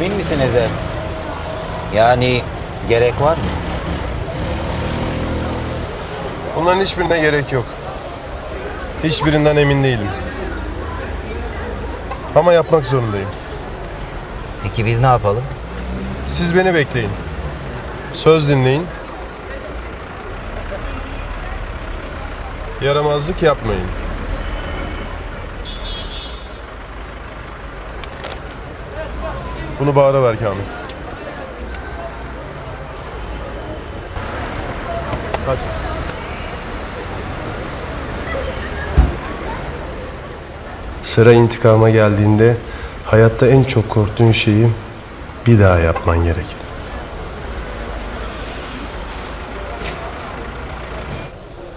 Emin misin Ezel? Yani gerek var mı? Bunların hiçbirine gerek yok. Hiçbirinden emin değilim. Ama yapmak zorundayım. Peki biz ne yapalım? Siz beni bekleyin. Söz dinleyin. Yaramazlık yapmayın. Bunu Bahar'a ver Kamil. Hadi. Sıra intikama geldiğinde hayatta en çok korktuğun şeyi bir daha yapman gerek.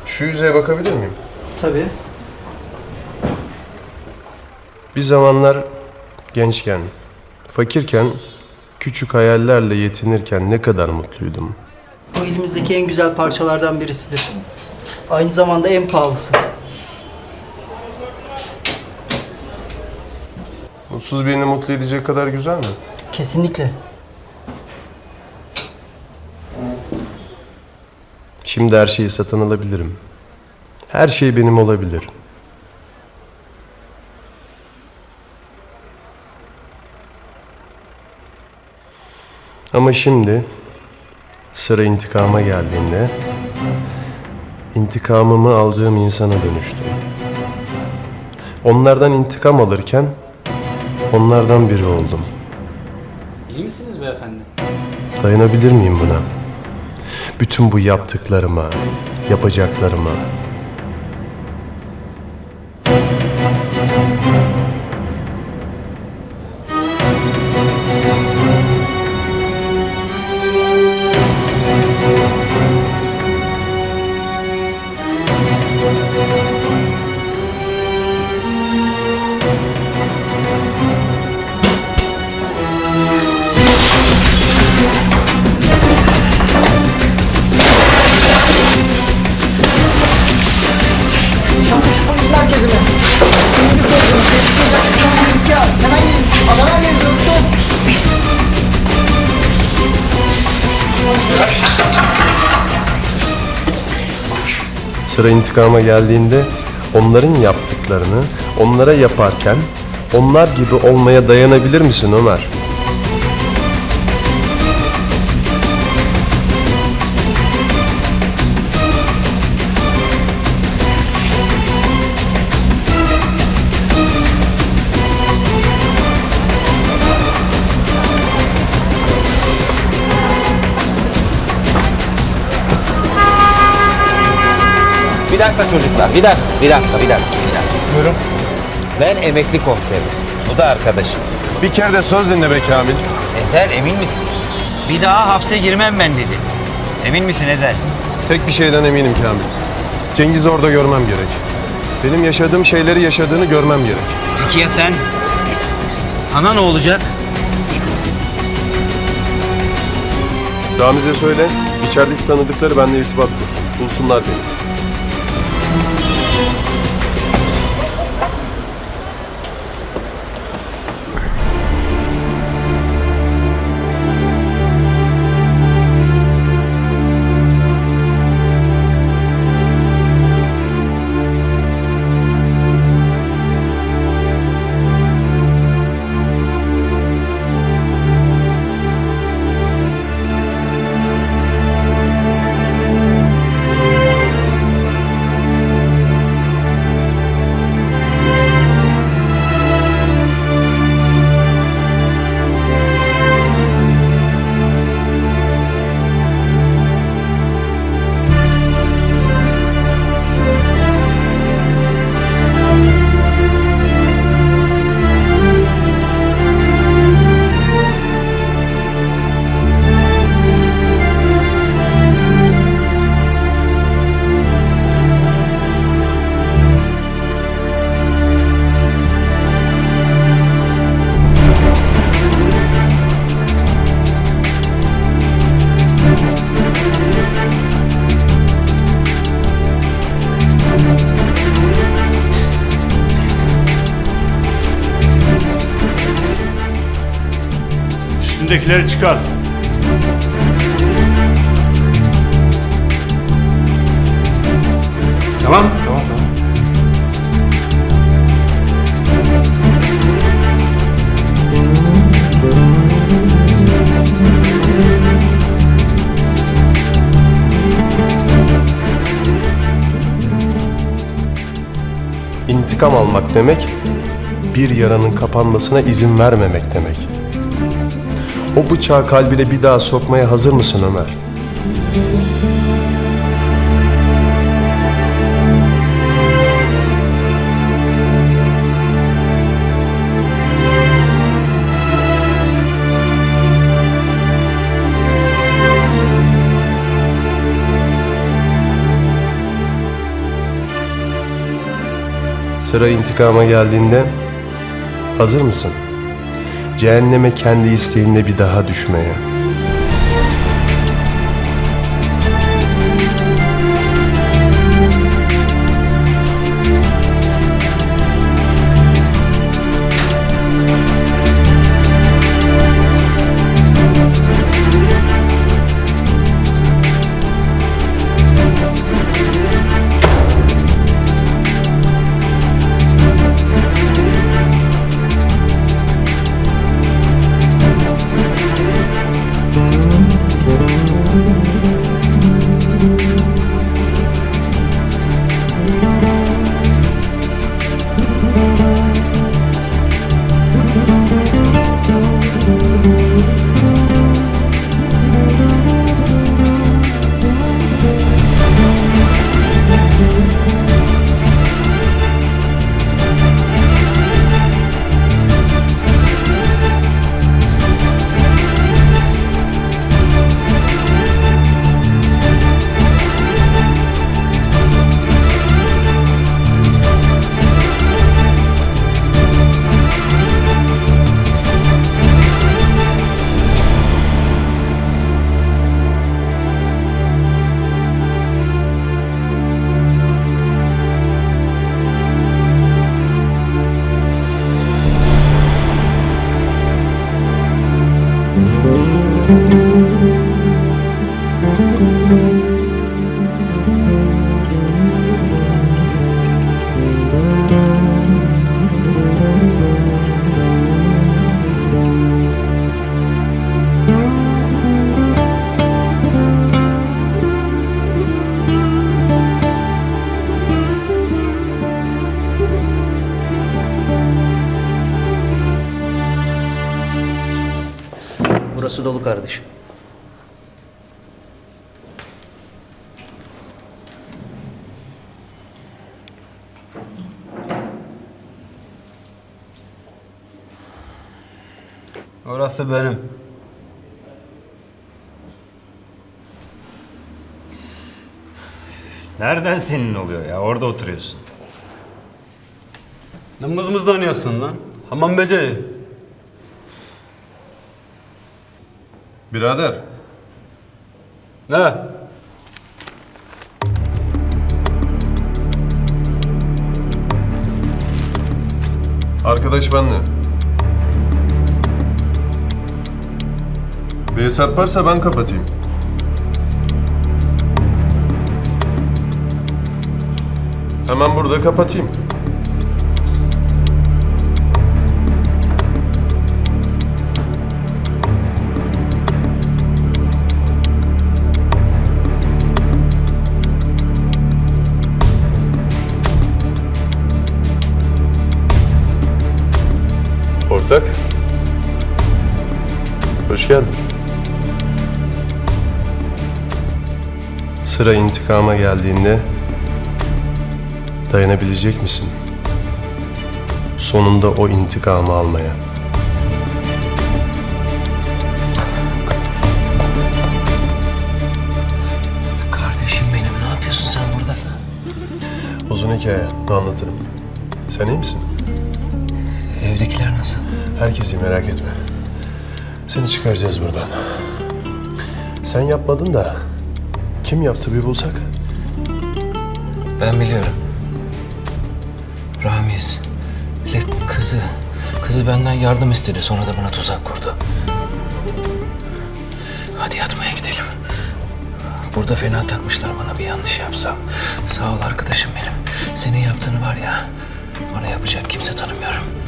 Şu yüzeye bakabilir miyim? Tabii. Bir zamanlar gençken, fakirken, küçük hayallerle yetinirken ne kadar mutluydum. Bu elimizdeki en güzel parçalardan birisidir. Aynı zamanda en pahalısı. Mutsuz birini mutlu edecek kadar güzel mi? Kesinlikle. Şimdi her şeyi satın alabilirim. Her şey benim olabilir. Ama şimdi sıra intikama geldiğinde intikamımı aldığım insana dönüştüm. Onlardan intikam alırken onlardan biri oldum. İyi misiniz beyefendi? Dayanabilir miyim buna? Bütün bu yaptıklarıma, yapacaklarıma. Sıra intikama geldiğinde onların yaptıklarını onlara yaparken onlar gibi olmaya dayanabilir misin Ömer? Dakika çocuklar, bir dakika, bir dakika, bir dakika. Bir dakika. Buyurun. Ben emekli komiserim. Bu da arkadaşım. Bir kere de söz dinle be Kamil. Ezel emin misin? Bir daha hapse girmem ben dedi. Emin misin Ezel? Tek bir şeyden eminim Kamil. Cengiz'i orada görmem gerek. Benim yaşadığım şeyleri yaşadığını görmem gerek. Peki ya sen? Sana ne olacak? Ramiz'e söyle, içerideki tanıdıkları benimle irtibat kursun. Bulsunlar beni. Üstündekileri çıkar. Tamam, tamam, tamam. İntikam almak demek, bir yaranın kapanmasına izin vermemek demek. O bıçağı kalbine bir daha sokmaya hazır mısın Ömer? Sıra intikama geldiğinde hazır mısın? Cehenneme kendi isteğinle bir daha düşmeye. Burası dolu kardeşim. Orası benim. Nereden senin oluyor ya? Orada oturuyorsun. Ne mızmızlanıyorsun lan? Hamam böceği. Birader, Ne? arkadaş benle. Bir hesap varsa ben kapatayım. Hemen burada kapatayım. Ortak. Hoş geldin. Sıra intikama geldiğinde dayanabilecek misin? Sonunda o intikamı almaya. Kardeşim benim ne yapıyorsun sen burada? Uzun hikaye, anlatırım. Sen iyi misin? Evdekiler nasıl? Herkesi merak etme. Seni çıkaracağız buradan. Sen yapmadın da kim yaptı bir bulsak? Ben biliyorum. Ramiz. Bile kızı. Kızı benden yardım istedi. Sonra da bana tuzak kurdu. Hadi yatmaya gidelim. Burada fena takmışlar bana bir yanlış yapsam. Sağ ol arkadaşım benim. Senin yaptığını var ya bana yapacak kimse tanımıyorum.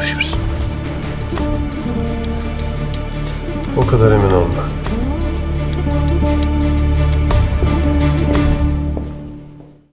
Görüşürüz. O kadar emin olma.